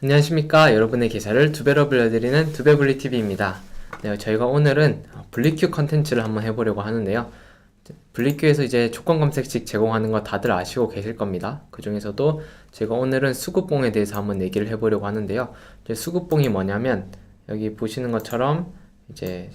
안녕하십니까 여러분의 기사를 두 배로 불려드리는 두배불리 TV입니다. 네, 저희가 오늘은 블리큐 컨텐츠를 한번 해보려고 하는데요. 블리큐에서 이제 조건 검색식 제공하는 거 다들 아시고 계실 겁니다. 그 중에서도 제가 오늘은 수급봉에 대해서 한번 얘기를 해보려고 하는데요. 수급봉이 뭐냐면 여기 보시는 것처럼 이제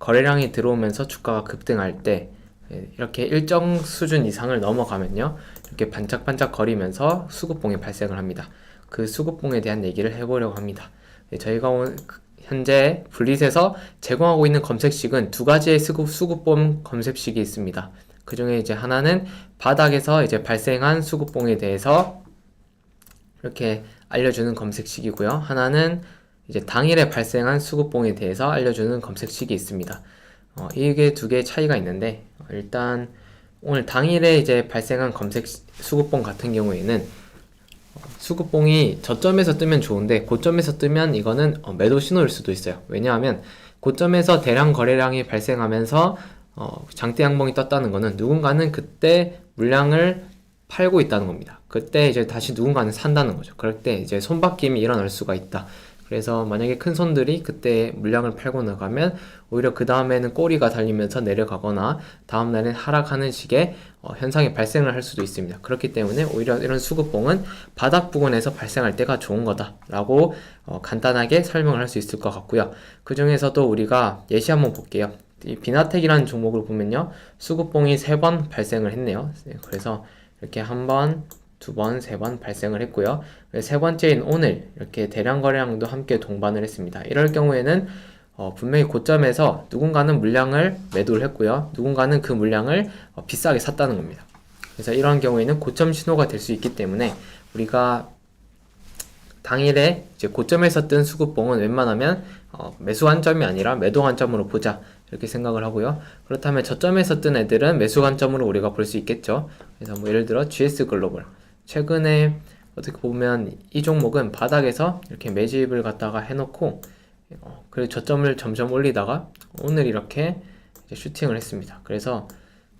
거래량이 들어오면서 주가가 급등할 때 예, 이렇게 일정 수준 이상을 넘어가면요. 이렇게 반짝반짝 거리면서 수급봉이 발생을 합니다. 그 수급봉에 대한 얘기를 해보려고 합니다. 네, 저희가 온- 그- 현재 블릿에서 제공하고 있는 검색식은 두 가지의 수급, 수급봉 검색식이 있습니다. 그 중에 이제 하나는 바닥에서 이제 발생한 수급봉에 대해서 이렇게 알려주는 검색식이고요. 하나는 이제 당일에 발생한 수급봉에 대해서 알려주는 검색식이 있습니다. 어, 이게 두 개의 차이가 있는데 어, 일단 오늘 당일에 이제 발생한 검색 수급봉 같은 경우에는 수급봉이 저점에서 뜨면 좋은데 고점에서 뜨면 이거는 어, 매도 신호일 수도 있어요. 왜냐하면 고점에서 대량 거래량이 발생하면서 어, 장대 양봉이 떴다는 거는 누군가는 그때 물량을 팔고 있다는 겁니다. 그때 이제 다시 누군가는 산다는 거죠. 그럴 때 이제 손바뀜이 일어날 수가 있다. 그래서 만약에 큰 손들이 그때 물량을 팔고 나가면 오히려 그 다음에는 꼬리가 달리면서 내려가거나 다음 날엔 하락하는 식의 어, 현상이 발생을 할 수도 있습니다. 그렇기 때문에 오히려 이런 수급봉은 바닥 부근에서 발생할 때가 좋은 거다라고 어, 간단하게 설명을 할 수 있을 것 같고요. 그 중에서도 우리가 예시 한번 볼게요. 이 비나텍이라는 종목을 보면요, 수급봉이 세 번 발생을 했네요. 네, 그래서 이렇게 한 번, 두 번, 세 번 발생을 했고요. 세 번째인 오늘 이렇게 대량 거래량도 함께 동반을 했습니다. 이럴 경우에는 어, 분명히 고점에서 누군가는 물량을 매도를 했고요. 누군가는 그 물량을 어, 비싸게 샀다는 겁니다. 그래서 이런 경우에는 고점 신호가 될 수 있기 때문에 우리가 당일에 이제 고점에서 뜬 수급봉은 웬만하면 어, 매수 관점이 아니라 매도 관점으로 보자 이렇게 생각을 하고요. 그렇다면 저점에서 뜬 애들은 매수 관점으로 우리가 볼 수 있겠죠. 그래서 뭐 예를 들어 GS 글로벌 최근에 어떻게 보면 이 종목은 바닥에서 이렇게 매집을 갖다가 해놓고 어, 그리고 저점을 점점 올리다가 오늘 이렇게 슈팅을 했습니다. 그래서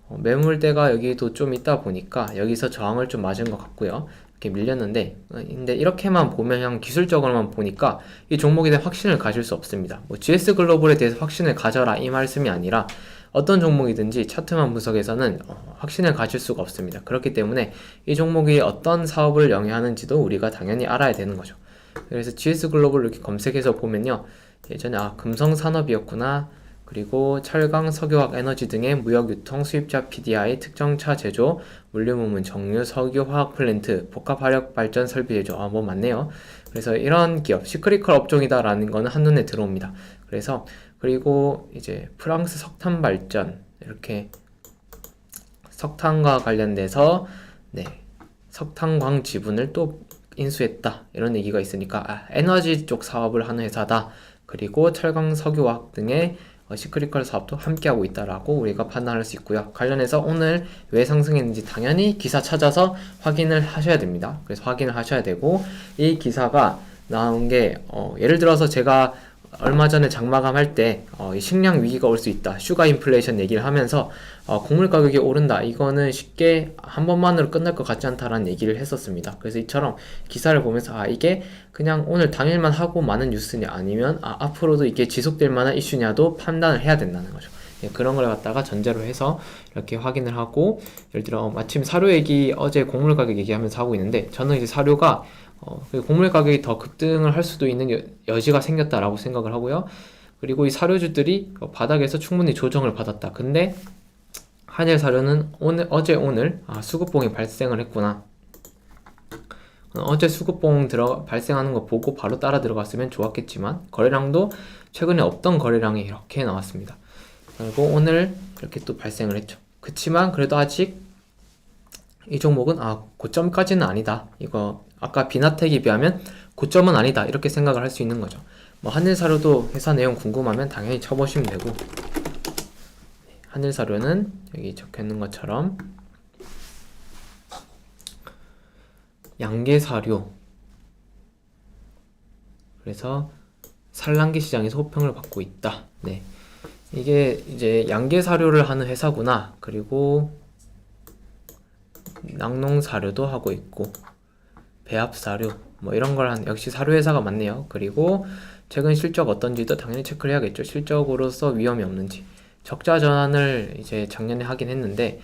어, 매물대가 여기도 좀 있다 보니까 여기서 저항을 좀 맞은 것 같고요. 이렇게 밀렸는데, 어, 근데 이렇게만 보면 그냥 기술적으로만 보니까 이 종목에 대한 확신을 가질 수 없습니다. 뭐 GS 글로벌에 대해서 확신을 가져라 이 말씀이 아니라 어떤 종목이든지 차트만 분석에서는 어, 확신을 가질 수가 없습니다. 그렇기 때문에 이 종목이 어떤 사업을 영위하는지도 우리가 당연히 알아야 되는 거죠. 그래서 GS 글로벌 이렇게 검색해서 보면요. 예전에 아, 금성산업이었구나. 그리고 철강, 석유화학, 에너지 등의 무역, 유통, 수입자 PDI, 특정차 제조, 물류부문, 정유, 석유, 화학 플랜트, 복합화력 발전 설비 제조. 아, 뭐 맞네요. 그래서 이런 기업, 시크리컬 업종이다라는 거는 한눈에 들어옵니다. 그래서 그리고 이제 프랑스 석탄 발전 이렇게 석탄과 관련돼서 네 석탄광 지분을 또 인수했다 이런 얘기가 있으니까 아, 에너지 쪽 사업을 하는 회사다. 그리고 철강 석유화학 등의 어, 시크리컬 사업도 함께 하고 있다라고 우리가 판단할 수 있고요. 관련해서 오늘 왜 상승했는지 당연히 기사 찾아서 확인을 하셔야 됩니다. 그래서 확인을 하셔야 되고 이 기사가 나온 게 어, 예를 들어서 제가 얼마 전에 장마감 할때 어, 이 식량 위기가 올 수 있다. 슈가 인플레이션 얘기를 하면서 어, 곡물 가격이 오른다. 이거는 쉽게 한 번만으로 끝날 것 같지 않다라는 얘기를 했었습니다. 그래서 이처럼 기사를 보면서 아 이게 그냥 오늘 당일만 하고 많은 뉴스냐 아니면 아 앞으로도 이게 지속될 만한 이슈냐도 판단을 해야 된다는 거죠. 예, 그런 걸 갖다가 전제로 해서 이렇게 확인을 하고 예를 들어 마침 사료 얘기 어제 곡물 가격 얘기하면서 하고 있는데 저는 이제 사료가 어, 그 곡물 가격이 더 급등을 할 수도 있는 여, 여지가 생겼다라고 생각을 하고요. 그리고 이 사료주들이 어, 바닥에서 충분히 조정을 받았다. 근데 한일 사료는 오늘 어제 오늘 아, 수급봉이 발생을 했구나. 어, 어제 수급봉 들어 발생하는 거 보고 바로 따라 들어갔으면 좋았겠지만 거래량도 최근에 없던 거래량이 이렇게 나왔습니다. 그리고 오늘 이렇게 또 발생을 했죠. 그치만 그래도 아직 이 종목은 아 고점까지는 아니다. 이거 아까 비나텍에 비하면 고점은 아니다. 이렇게 생각을 할 수 있는 거죠. 뭐 한일사료도 회사 내용 궁금하면 당연히 쳐보시면 되고 네, 한일사료는 여기 적혀 있는 것처럼 양계사료 그래서 산란기 시장에서 호평을 받고 있다. 네. 이게 이제 양계 사료를 하는 회사구나. 그리고 낙농 사료도 하고 있고 배합 사료 뭐 이런 걸 한 역시 사료 회사가 맞네요. 그리고 최근 실적 어떤지도 당연히 체크를 해야겠죠. 실적으로서 위험이 없는지. 적자 전환을 이제 작년에 하긴 했는데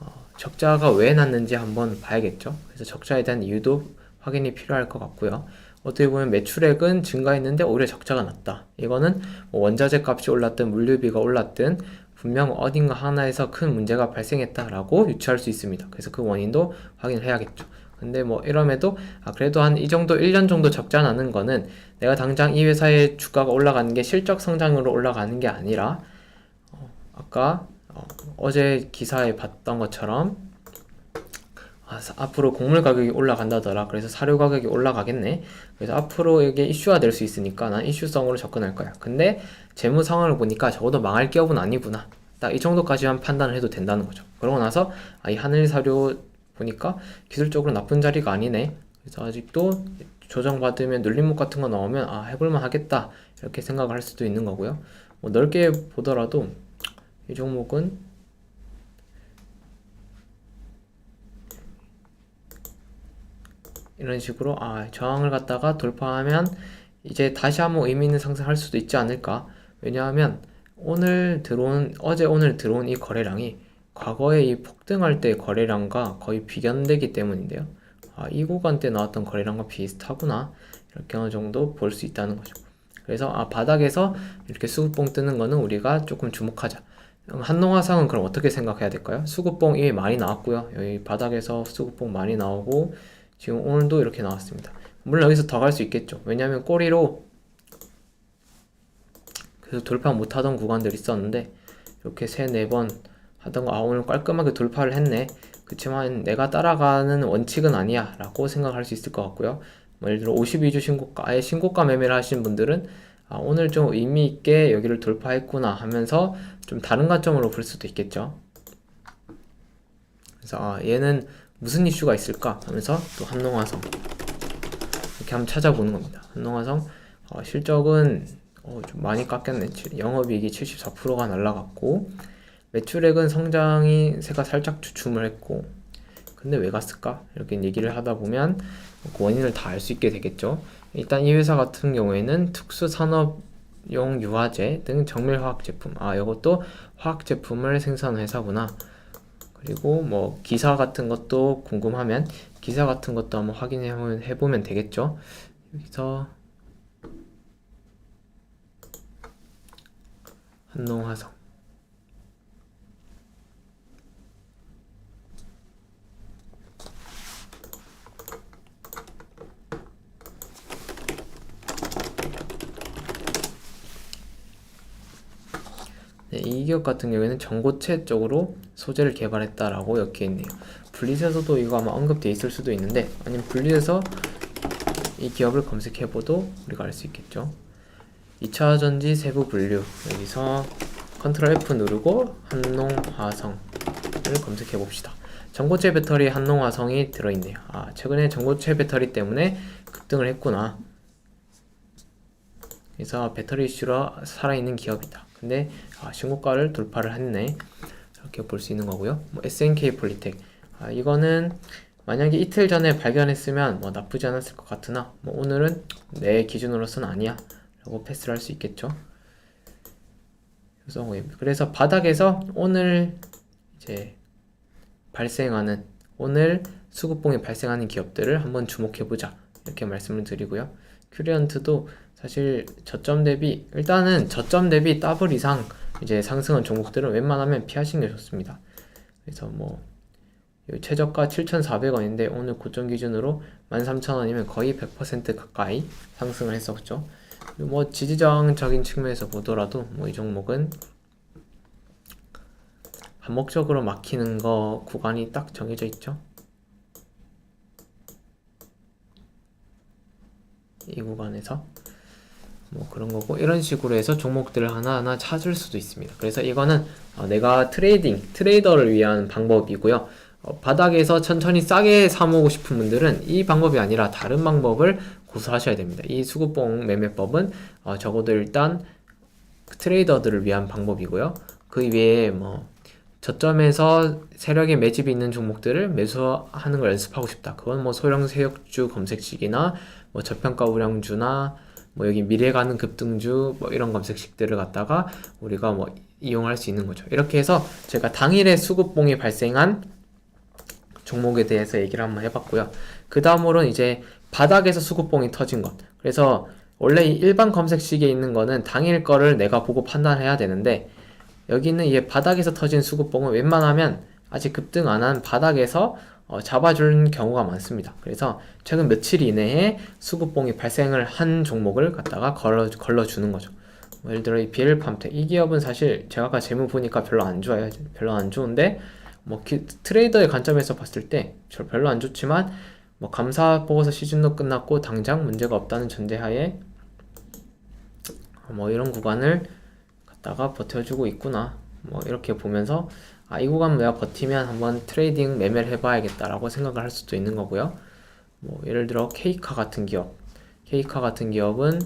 어, 적자가 왜 났는지 한번 봐야겠죠. 그래서 적자에 대한 이유도 확인이 필요할 것 같고요. 어떻게 보면 매출액은 증가했는데 오히려 적자가 났다. 이거는 뭐 원자재 값이 올랐든 물류비가 올랐든 분명 어딘가 하나에서 큰 문제가 발생했다라고 유추할 수 있습니다. 그래서 그 원인도 확인을 해야겠죠. 근데 뭐 이럼에도 아 그래도 한 이 정도 1년 정도 적자 나는 거는 내가 당장 이 회사의 주가가 올라가는 게 실적 성장으로 올라가는 게 아니라 어, 아까 어, 제 기사에 봤던 것처럼 아, 사- 앞으로 곡물 가격이 올라간다더라. 그래서 사료 가격이 올라가겠네. 그래서 앞으로 이게 이슈화 될 수 있으니까 난 이슈성으로 접근할 거야. 근데 재무 상황을 보니까 적어도 망할 기업은 아니구나. 딱 이 정도까지만 판단을 해도 된다는 거죠. 그러고 나서 아, 이 하늘 사료 보니까 기술적으로 나쁜 자리가 아니네. 그래서 아직도 조정받으면 눌림목 같은 거 나오면 아, 해볼만 하겠다. 이렇게 생각을 할 수도 있는 거고요. 뭐 넓게 보더라도 이 종목은 이런 식으로 아 저항을 갖다가 돌파하면 이제 다시 한번 의미 있는 상승할 수도 있지 않을까 왜냐하면 오늘 들어온 어제 오늘 들어온 이 거래량이 과거에 이 폭등할 때 거래량과 거의 비견되기 때문인데요 아, 이 구간 때 나왔던 거래량과 비슷하구나 이렇게 어느 정도 볼 수 있다는 거죠 그래서 아 바닥에서 이렇게 수급봉 뜨는 거는 우리가 조금 주목하자 음, 한농화상은 그럼 어떻게 생각해야 될까요? 수급봉 이미 많이 나왔고요 여기 바닥에서 수급봉 많이 나오고 지금 오늘도 이렇게 나왔습니다. 물론 여기서 더 갈 수 있겠죠. 왜냐하면 꼬리로 그래서 돌파 못하던 구간들이 있었는데 이렇게 세 네 번 하던 거 아 오늘 깔끔하게 돌파를 했네. 그렇지만 내가 따라가는 원칙은 아니야 라고 생각할 수 있을 것 같고요. 뭐 예를 들어 52주 신고가 아예 신고가 매매를 하신 분들은 아 오늘 좀 의미 있게 여기를 돌파했구나 하면서 좀 다른 관점으로 볼 수도 있겠죠. 그래서 아 얘는 무슨 이슈가 있을까 하면서 또 한농화성 이렇게 한번 찾아보는 겁니다. 한농화성 어, 실적은 어, 좀 많이 깎였네. 칠- 영업이익이 74%가 날라갔고 매출액은 성장이 세가 살짝 주춤을 했고 근데 왜 갔을까? 이렇게 얘기를 하다 보면 그 원인을 다 알 수 있게 되겠죠. 일단 이 회사 같은 경우에는 특수 산업용 유화제 등 정밀 화학 제품 아 이것도 화학 제품을 생산하는 회사구나. 그리고 뭐 기사 같은 것도 궁금하면 기사 같은 것도 한번 확인해 보면- 되겠죠. 여기서 한농화성 네, 이 기업 같은 경우에는 전고체 쪽으로 소재를 개발했다라고 적혀 있네요. 분리에서도 이거 아마 언급돼 있을 수도 있는데 아니면 분리해서 이 기업을 검색해봐도 우리가 알 수 있겠죠. 2차 전지 세부 분류 여기서 컨트롤 F 누르고 한농화성을 검색해 봅시다. 전고체 배터리 한농화성이 들어있네요. 아 최근에 전고체 배터리 때문에 급등을 했구나. 그래서 배터리 이슈로 살아있는 기업이다. 근데 아, 신고가를 돌파를 했네. 이렇게 볼 수 있는 거고요. 뭐 SNK 폴리텍 아, 이거는 만약에 이틀 전에 발견했으면 뭐 나쁘지 않았을 것 같으나 뭐 오늘은 내 기준으로서는 아니야 라고 패스를 할 수 있겠죠. 그래서, 그래서 바닥에서 오늘 이제 발생하는 오늘 수급봉이 발생하는 기업들을 한번 주목해 보자 이렇게 말씀을 드리고요. 큐리언트도 사실 저점 대비 일단은 저점 대비 더블 이상 이제 상승한 종목들은 웬만하면 피하시는 게 좋습니다. 그래서 뭐 최저가 7,400원인데 오늘 고점 기준으로 13,000원이면 거의 100% 가까이 상승을 했었죠. 뭐 지지저항적인 측면에서 보더라도 뭐 이 종목은 반복적으로 막히는 거 구간이 딱 정해져 있죠. 이 구간에서 뭐 그런 거고 이런 식으로 해서 종목들을 하나하나 찾을 수도 있습니다. 그래서 이거는 어, 내가 트레이딩 트레이더를 위한 방법이고요. 어, 바닥에서 천천히 싸게 사모으고 싶은 분들은 이 방법이 아니라 다른 방법을 고수하셔야 됩니다. 이 수급봉 매매법은 어, 적어도 일단 트레이더들을 위한 방법이고요. 그 외에 뭐 저점에서 세력의 매집이 있는 종목들을 매수하는 걸 연습하고 싶다. 그건 뭐 소형 세력주 검색식이나 뭐 저평가 우량주나 뭐 여기 미래 가는 급등주 뭐 이런 검색식들을 갖다가 우리가 뭐 이용할 수 있는 거죠. 이렇게 해서 제가 당일에 수급봉이 발생한 종목에 대해서 얘기를 한번 해봤고요. 그 다음으로는 이제 바닥에서 수급봉이 터진 것. 그래서 원래 이 일반 검색식에 있는 거는 당일 거를 내가 보고 판단해야 되는데 여기는 이게 바닥에서 터진 수급봉은 웬만하면 아직 급등 안 한 바닥에서 어, 잡아주는 경우가 많습니다. 그래서 최근 며칠 이내에 수급봉이 발생을 한 종목을 갖다가 걸러, 걸러주는 거죠. 뭐 예를 들어 이 비엘팜텍 이 기업은 사실 제가 아까 재무 보니까 별로 안 좋아요. 별로 안 좋은데 뭐 기- 트레이더의 관점에서 봤을 때 저 별로 안 좋지만 뭐 감사 보고서 시즌도 끝났고 당장 문제가 없다는 전제하에 뭐 이런 구간을 갖다가 버텨주고 있구나. 뭐 이렇게 보면서 아, 이 구간 내가 버티면 한번 트레이딩 매매를 해봐야겠다라고 생각을 할 수도 있는 거고요. 뭐 예를 들어 케이카 같은 기업, 케이카 같은 기업은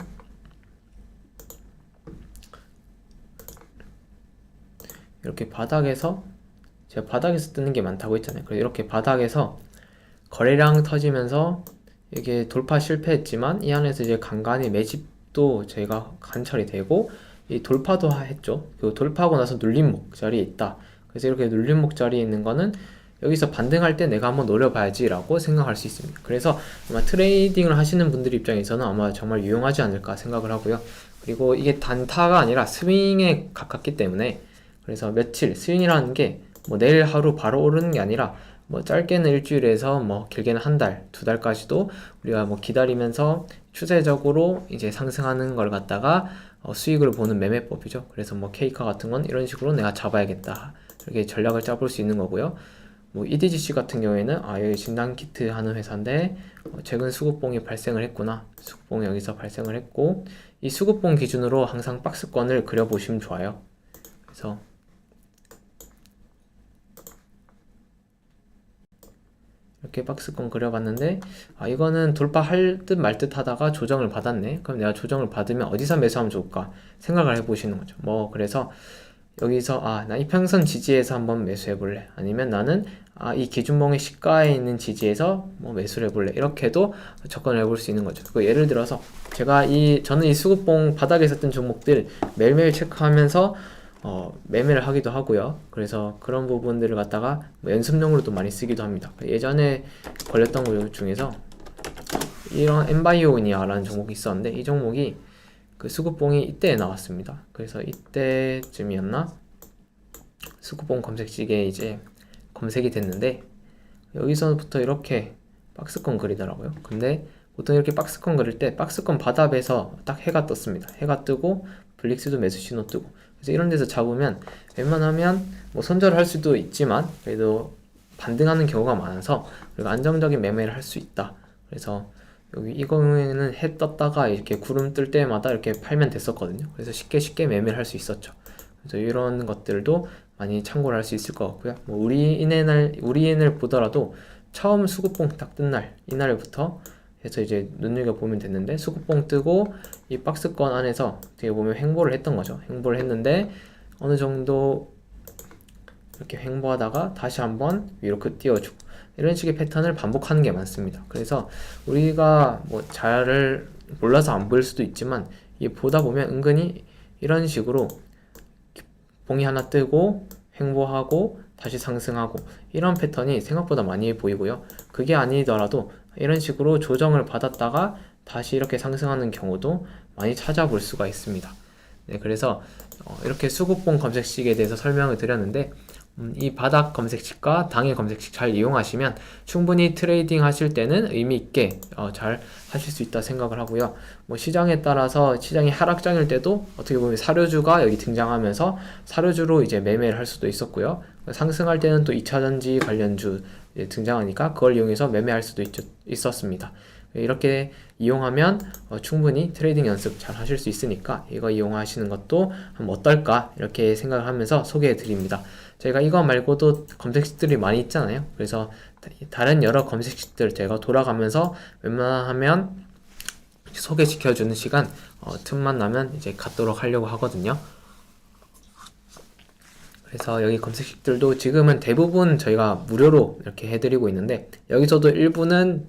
이렇게 바닥에서 제가 바닥에서 뜨는 게 많다고 했잖아요. 그래서 이렇게 바닥에서 거래량 터지면서 이게 돌파 실패했지만 이 안에서 이제 간간히 매집도 저희가 관찰이 되고 이 돌파도 하- 했죠. 그 돌파하고 나서 눌림목 자리에 있다. 그래서 이렇게 눌림목 자리에 있는 거는 여기서 반등할 때 내가 한번 노려봐야지 라고 생각할 수 있습니다. 그래서 아마 트레이딩을 하시는 분들 입장에서는 아마 정말 유용하지 않을까 생각을 하고요. 그리고 이게 단타가 아니라 스윙에 가깝기 때문에 그래서 며칠 스윙이라는 게 뭐 내일 하루 바로 오르는 게 아니라 뭐 짧게는 일주일에서 뭐 길게는 한 달, 두 달까지도 우리가 뭐 기다리면서 추세적으로 이제 상승하는 걸 갖다가 어, 수익을 보는 매매법이죠. 그래서 뭐 케이카 같은 건 이런 식으로 내가 잡아야겠다. 이렇게 전략을 짜볼 수 있는 거고요. 뭐 EDGC 같은 경우에는 아 여기 진단 키트 하는 회사인데 어, 최근 수급봉이 발생을 했구나. 수급봉이 여기서 발생을 했고 이 수급봉 기준으로 항상 박스권을 그려보시면 좋아요. 그래서 이렇게 박스권 그려봤는데 아 이거는 돌파할 듯 말 듯 하다가 조정을 받았네 그럼 내가 조정을 받으면 어디서 매수하면 좋을까 생각을 해보시는 거죠 뭐 그래서 여기서 아 나 이평선 지지에서 한번 매수해 볼래 아니면 나는 아 이 기준봉의 시가에 있는 지지에서 뭐 매수를 해볼래 이렇게도 접근을 해볼 수 있는 거죠 그 예를 들어서 제가 이 저는 이 수급봉 바닥에 있었던 종목들 매일매일 체크하면서 어, 매매를 하기도 하고요. 그래서 그런 부분들을 갖다가 뭐 연습용으로도 많이 쓰기도 합니다. 예전에 걸렸던 것 중에서 이런 엠바이오니아라는 종목이 있었는데 이 종목이 그 수급봉이 이때 나왔습니다. 그래서 이때쯤이었나 수급봉 검색식에 이제 검색이 됐는데 여기서부터 이렇게 박스권 그리더라고요. 근데 보통 이렇게 박스권 그릴 때 박스권 바닥에서 딱 해가 떴습니다. 해가 뜨고 블릭스도 매수 신호 뜨고 그래서 이런 데서 잡으면 웬만하면 뭐 손절을 할 수도 있지만 그래도 반등하는 경우가 많아서 그리고 안정적인 매매를 할 수 있다. 그래서 여기 이 경우에는 해 떴다가 이렇게 구름 뜰 때마다 이렇게 팔면 됐었거든요. 그래서 쉽게 쉽게 매매를 할 수 있었죠. 그래서 이런 것들도 많이 참고를 할 수 있을 것 같고요. 뭐 우리인을 우리인을 보더라도 처음 수급봉 딱 뜬 날 이날부터 해서 이제 눈여겨 보면 됐는데 수급봉 뜨고 이 박스권 안에서 어떻게 보면 횡보를 했던 거죠. 횡보를 했는데 어느 정도 이렇게 횡보하다가 다시 한번 위로 그 띄워주고 이런 식의 패턴을 반복하는 게 많습니다. 그래서 우리가 뭐 잘을 몰라서 안 보일 수도 있지만 이 보다 보면 은근히 이런 식으로 봉이 하나 뜨고 횡보하고 다시 상승하고 이런 패턴이 생각보다 많이 보이고요. 그게 아니더라도 이런 식으로 조정을 받았다가 다시 이렇게 상승하는 경우도 많이 찾아볼 수가 있습니다. 네, 그래서 어, 이렇게 수급봉 검색식에 대해서 설명을 드렸는데 음, 이 바닥 검색식과 당일 검색식 잘 이용하시면 충분히 트레이딩 하실 때는 의미 있게 어, 잘 하실 수 있다 생각을 하고요. 뭐 시장에 따라서 시장이 하락장일 때도 어떻게 보면 사료주가 여기 등장하면서 사료주로 이제 매매를 할 수도 있었고요. 상승할 때는 또 2차전지 관련주 이제 등장하니까 그걸 이용해서 매매할 수도 있, 있었습니다. 이렇게 이용하면 어, 충분히 트레이딩 연습 잘 하실 수 있으니까 이거 이용하시는 것도 한번 어떨까 이렇게 생각을 하면서 소개해 드립니다. 저희가 이거 말고도 검색식들이 많이 있잖아요. 그래서 다- 다른 여러 검색식들 제가 돌아가면서 웬만하면 소개시켜주는 시간 어, 틈만 나면 이제 갖도록 하려고 하거든요. 그래서 여기 검색식들도 지금은 대부분 저희가 무료로 이렇게 해드리고 있는데 여기서도 일부는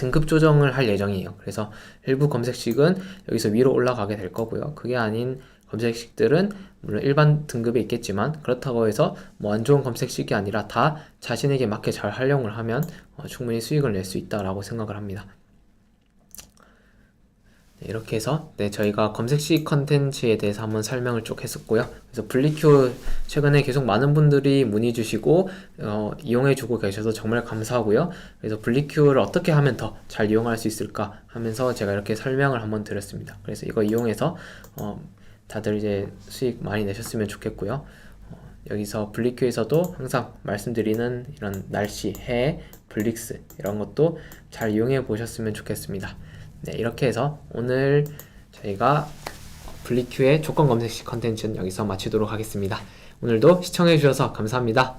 등급 조정을 할 예정이에요. 그래서 일부 검색식은 여기서 위로 올라가게 될 거고요. 그게 아닌 검색식들은 물론 일반 등급에 있겠지만 그렇다고 해서 뭐 안 좋은 검색식이 아니라 다 자신에게 맞게 잘 활용을 하면 어, 충분히 수익을 낼 수 있다라고 생각을 합니다. 네, 이렇게 해서 네, 저희가 검색식 컨텐츠에 대해서 한번 설명을 쭉 했었고요. 그래서 블리큐 최근에 계속 많은 분들이 문의 주시고 어, 이용해 주고 계셔서 정말 감사하고요. 그래서 블리큐를 어떻게 하면 더 잘 이용할 수 있을까 하면서 제가 이렇게 설명을 한번 드렸습니다. 그래서 이거 이용해서 어, 다들 이제 수익 많이 내셨으면 좋겠고요. 어, 여기서 블리큐에서도 항상 말씀드리는 이런 날씨, 해, 블릭스 이런 것도 잘 이용해 보셨으면 좋겠습니다. 네, 이렇게 해서 오늘 저희가 블리큐의 조건 검색식 컨텐츠는 여기서 마치도록 하겠습니다. 오늘도 시청해 주셔서 감사합니다.